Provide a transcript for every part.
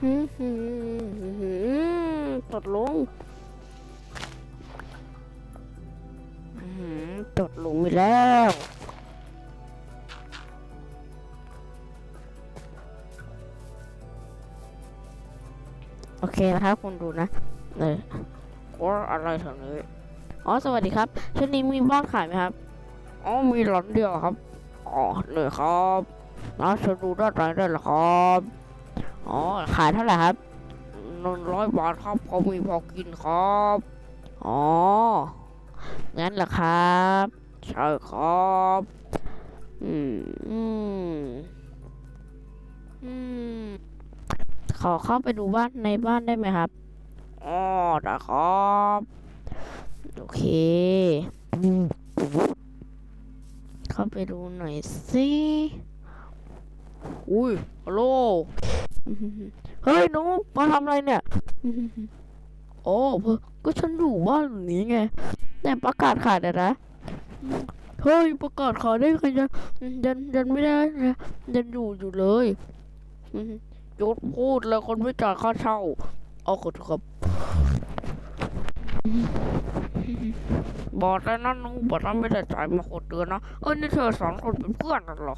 หืมหืมหืมตดลงอื้อหือตดลงไปแล้วโอเคนะครับคุณดูนะเลยว่าอะไรแถวนี้อ๋อ สวัสดีครับช่วงนี้มีบ้านขายไหมครับ อ๋อ มีหลังเดียวครับ อ๋อเลยครับน่าจะดูด้านไหนได้หรอครับ อ๋อ ขายเท่าไหร่ครับหนึ่งร้อยบาทครับพอมีพอกินครับ อ๋อ งั้นเหรอครับใช่ครับ อืม อืม อืม ขอเข้าไปดูบ้านในบ้านได้ไหมครับ อ๋อ ได้ครับ โอเค เข้าไปดูหน่อยสิ อุ้ยฮัลโหล เฮ้ยหนูมาทำอะไรเนี่ย โอ้เพก็ฉันอยู่บ้านหนี้ไง แต่ประกาศขายแต่นะเฮ้ยประกาศขายได้ไงยังยังยังไม่ได้นะยังอยู่อยู่เลยยุดพูดเลยคนไม่จ่ายค่าเช่า เอาขอโทษครับบอกแล้วนะหนูบอกว่าไม่ได้จ่ายมาหกเดือนนะเอ้ยนี่เธอสองคนเป็นเพื่อนกันเหรอ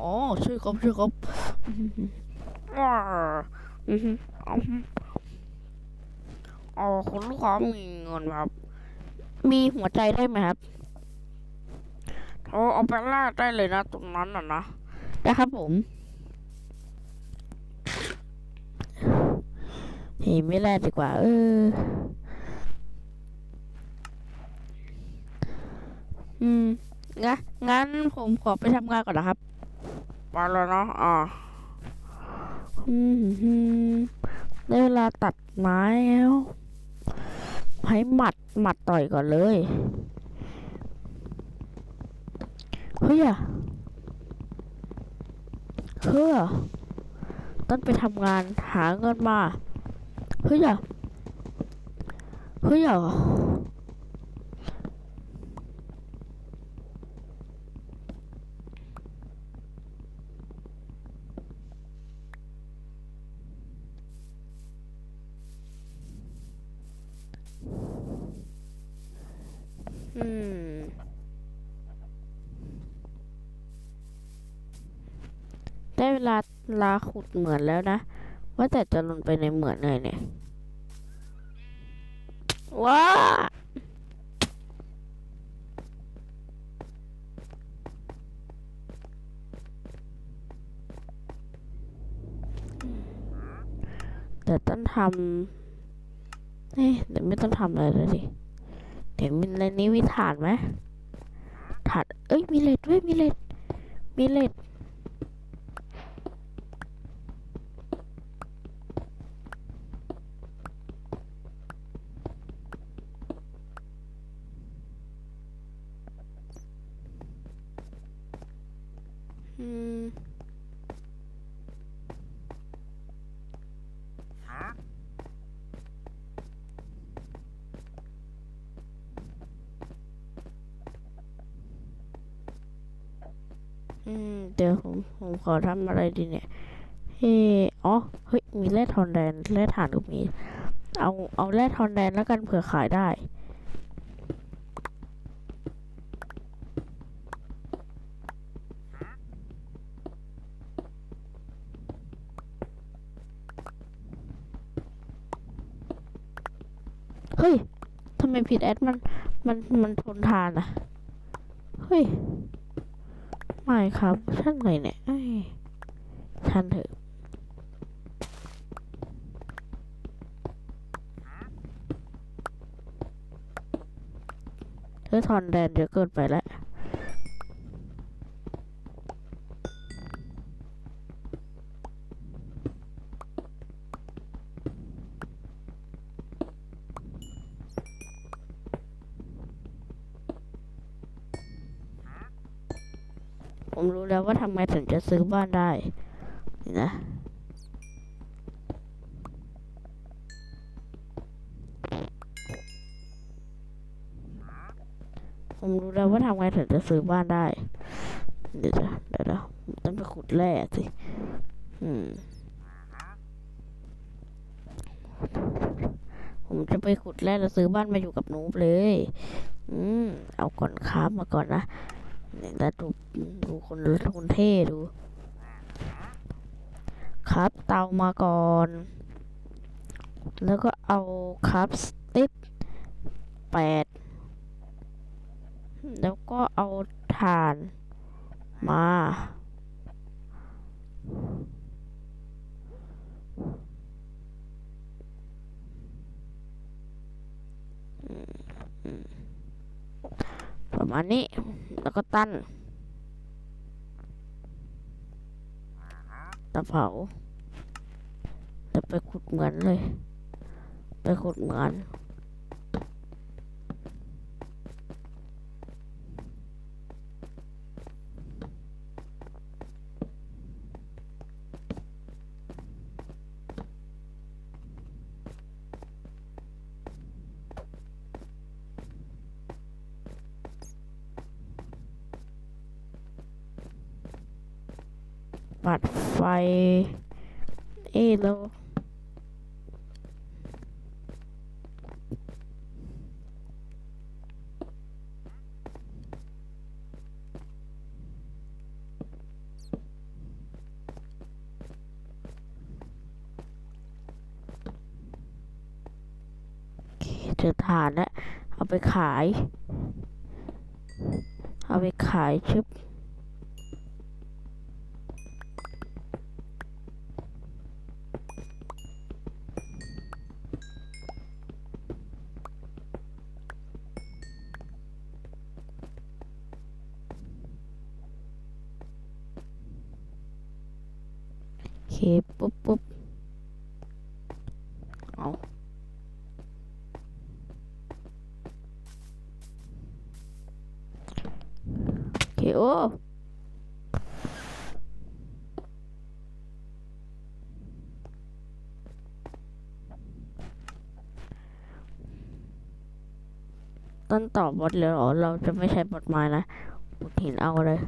อ๋อใช่ครับใช่ครับว้าอือหืออ๋ออ๋อคุณลูกค้ามีเงินไหมครับ มีหัวใจได้ไหมครับโอ้เอาไปแลกได้เลยนะตรงนั้นน่ะนะได้ครับผมเฮ้ยไม่แลกดีกว่า เออ อืมงั้นงั้นผมขอไปทำงานก่อนนะครับ ไปแล้วเนาะอ่าอืมฮึมได้เวลาตัดไม้แล้วให้หมัดหมัดต่อยก่อนเลยเฮ้ยอะเฮ้ยอะต้นไปทำงานหาเงินมาเฮ้ยอะเฮ้ย อืม ได้เวลาลาขุดเหมือนแล้วนะ ว่าแต่จะลงไปในเหมือนเลยเนี่ย ว้าแต่ต้องทำเอ๊ะเดี๋ยวไม่ต้องทำอะไรแล้วดิ เดี๋ยวมีในนี้มีถานไหมถานเอ้ยมีเลดด้วยมีเลดมีเลด อืม อืม เดี๋ยวผมผมขอทำอะไรดีเนี่ยเฮ้อ๋อ เฮ้ย มีแร่ทองแดงแร่ถ่านก็มี เอาเอาแร่ทองแดงแล้วกันเผื่อขายได้ เฮ้ย ทำไมผิดแอดมัน มัน มันทนทานอะเฮ้ย ไม่ครับช่างไรเนี่ยเอ้ยช่างเถอะเธอทอนแดนเยอะเกินไปแล้ว ผมรู้แล้วว่าทำไมถึงจะซื้อบ้านได้นี่นะผมรู้แล้วว่าทำไงถึงจะซื้อบ้านได้ เดี๋ยวนะเดี๋ยวนะต้องไปขุดแร่สิ อืม ผมจะไปขุดแร่แล้วซื้อบ้านมาอยู่กับหนูเลย อืม เอาก่อนครับมาก่อนนะ เนี่ยแล้วดูดูคนคนเท่ดู ครับเตามาก่อน แล้วก็เอาครับสติ๊กแปดแล้วก็เอาถ่านมา ประมาณนี้ แล้วก็ตั้นตะเผาจะไปขุดเหมือนเลย ไปขุดเหมือน ปัดไฟ เอ้แล้วเจอถ่านแล้วเอาไปขาย เอาไปขายชึบ ต้นต่อบอทเลยเหรอ เราจะไม่ใช้บอทไม้นะบอทหินเอาเลย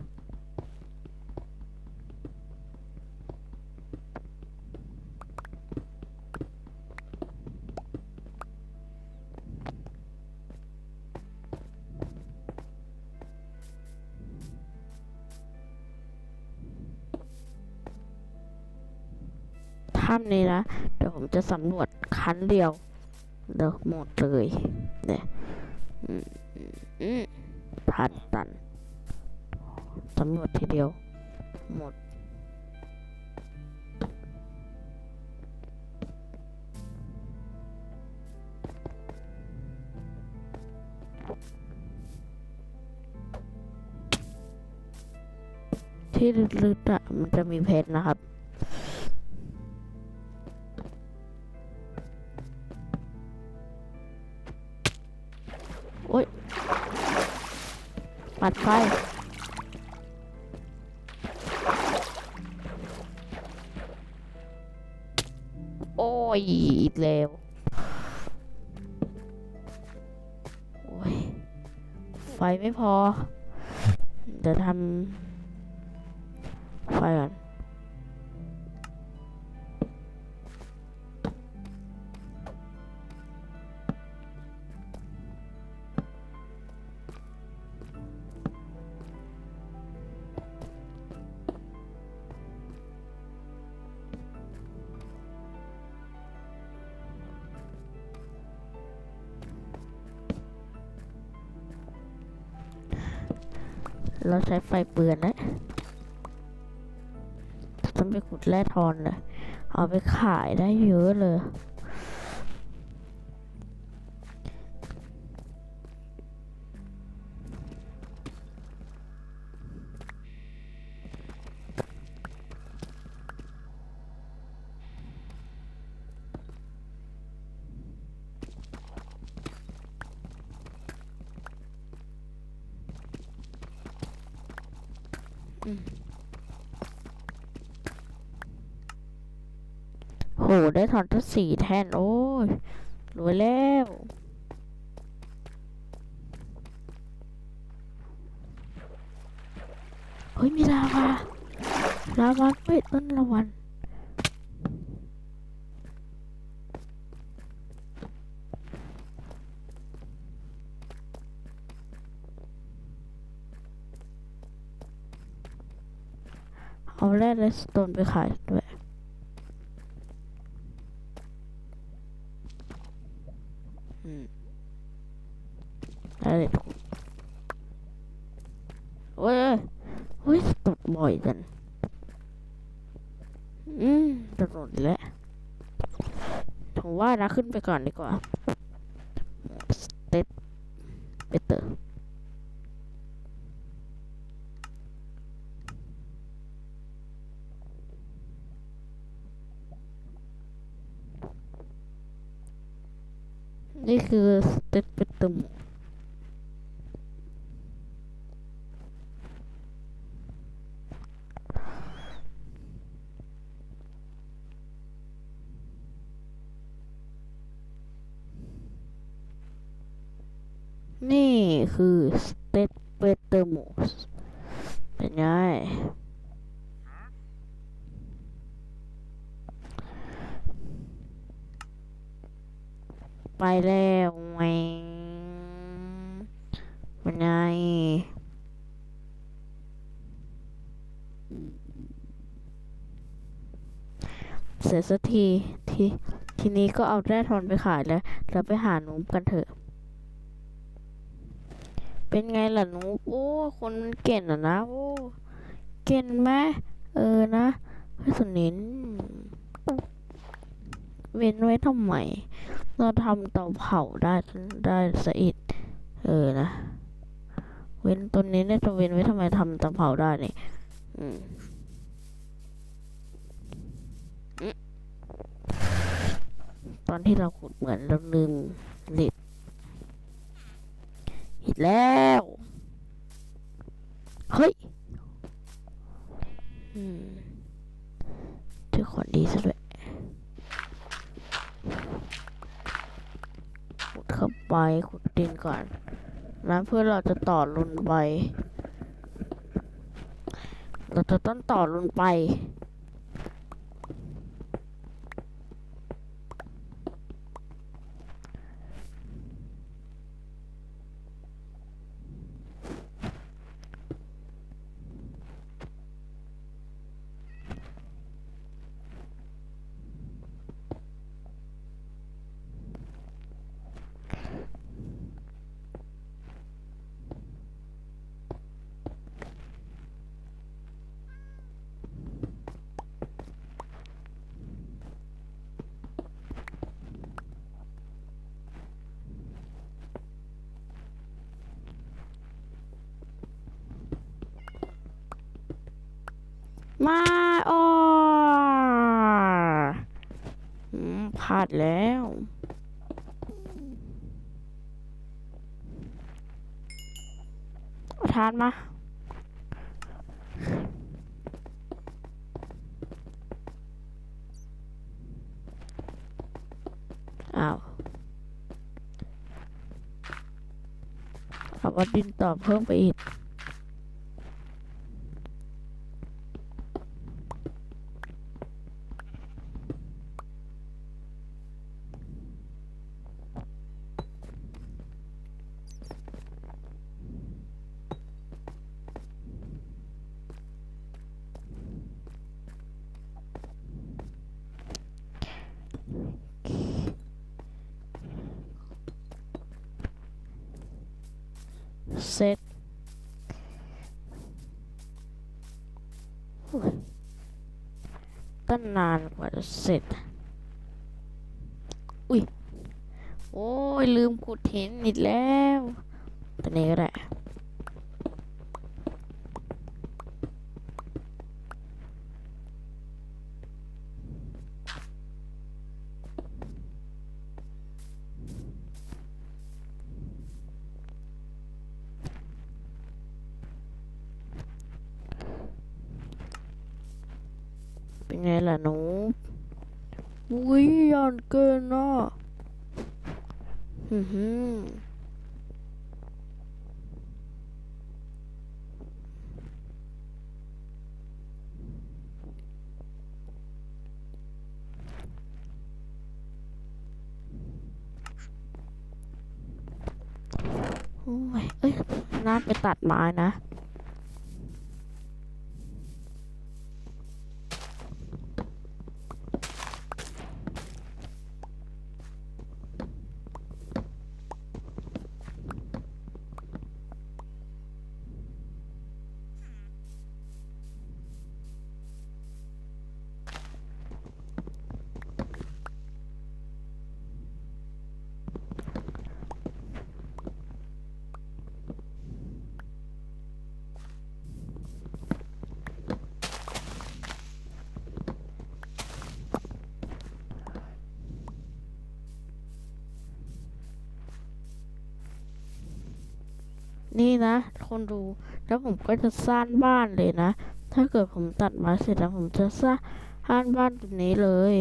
ถ้ำนี้นะ เดี๋ยวผมจะสำรวจครั้นเดียวเดี๋ยวหมดเลยเนี่ย พันตันสำรวจทีเดียว หมด ที่ลึกๆอะมันจะมีเพชรนะครับ โอ๊ยปัดไฟ โอ้ย อีกแล้ว โอ้ย ไฟไม่พอ เดี๋ยวทำ เราใช้ไฟเปลือนนะต้องไปขุดแร่ทอนเลยเอาไปขายได้เยอะเลย หได้ถอนทั้งสี่แทน โอ้ยรวยแล้วเฮ้ย มีลาวาลาวาเฮ้ยต้นละวันเอาแร่และสโตนไปขายด้วย อะไรโอ้ยเฮ้ยตกบ่อยจังอืมตกหมดแล้วผมว่านะขึ้นไปก่อนดีกว่าสเต็ปเบเตอร์นี่คือสเต็ปเบเตอร์ นี่คือสเต็ปเบเตอร์โมสเป็นไงไปแล้วแหวงเป็นไงเสร็จสักทีทีทีนี้ก็เอาแร่ทอนไปขายแล้วแล้วไปหาหนุ่มกันเถอะ เป็นไงล่ะหนูโอ้คนมันเก่งอะนะโอ้เก่งไหมเออนะเฮ้ยสนินเว้นไว้ทำไมเราทำเตาเผาได้ได้สะอิดเออนะ เว้นตัวนี้ได้จะเว้นไว้ทำไมทำเตาเผาได้เนี่ยอืมอืมตอนที่เราขุดเหมือนเราลืมลิด อีกแล้ว เฮ้ยอืมเจอของดีซะด้วยขุดเข้าไปขุดดินก่อนนะเพื่อเราจะต่อรุนไป เราจะต้องต่อรุนไป มาอออืมพลาดแล้ว ทานมาอ้าวเอาวัดดินต่อเพิ่มไปอีก ตั้งนานกว่าจะเสร็จ อุ้ย โอ้ยลืมขุดหินอีกแล้วตอนนี้ก็ได้ ไงล่ะหนูอุ้ยย่อนเกินเนาะอือหือโอ้ยเอ้ยน่าไปตัดไม้นะ นี่นะ คนดูแล้วผมก็จะสร้างบ้านเลยนะ ถ้าเกิดผมตัดไม้เสร็จแล้วผมจะสร้างบ้านตรงนี้เลย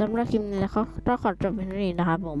สำหรับคลิปนี้นะครับต้องขอจบเพียงเท่านี้นะครับผม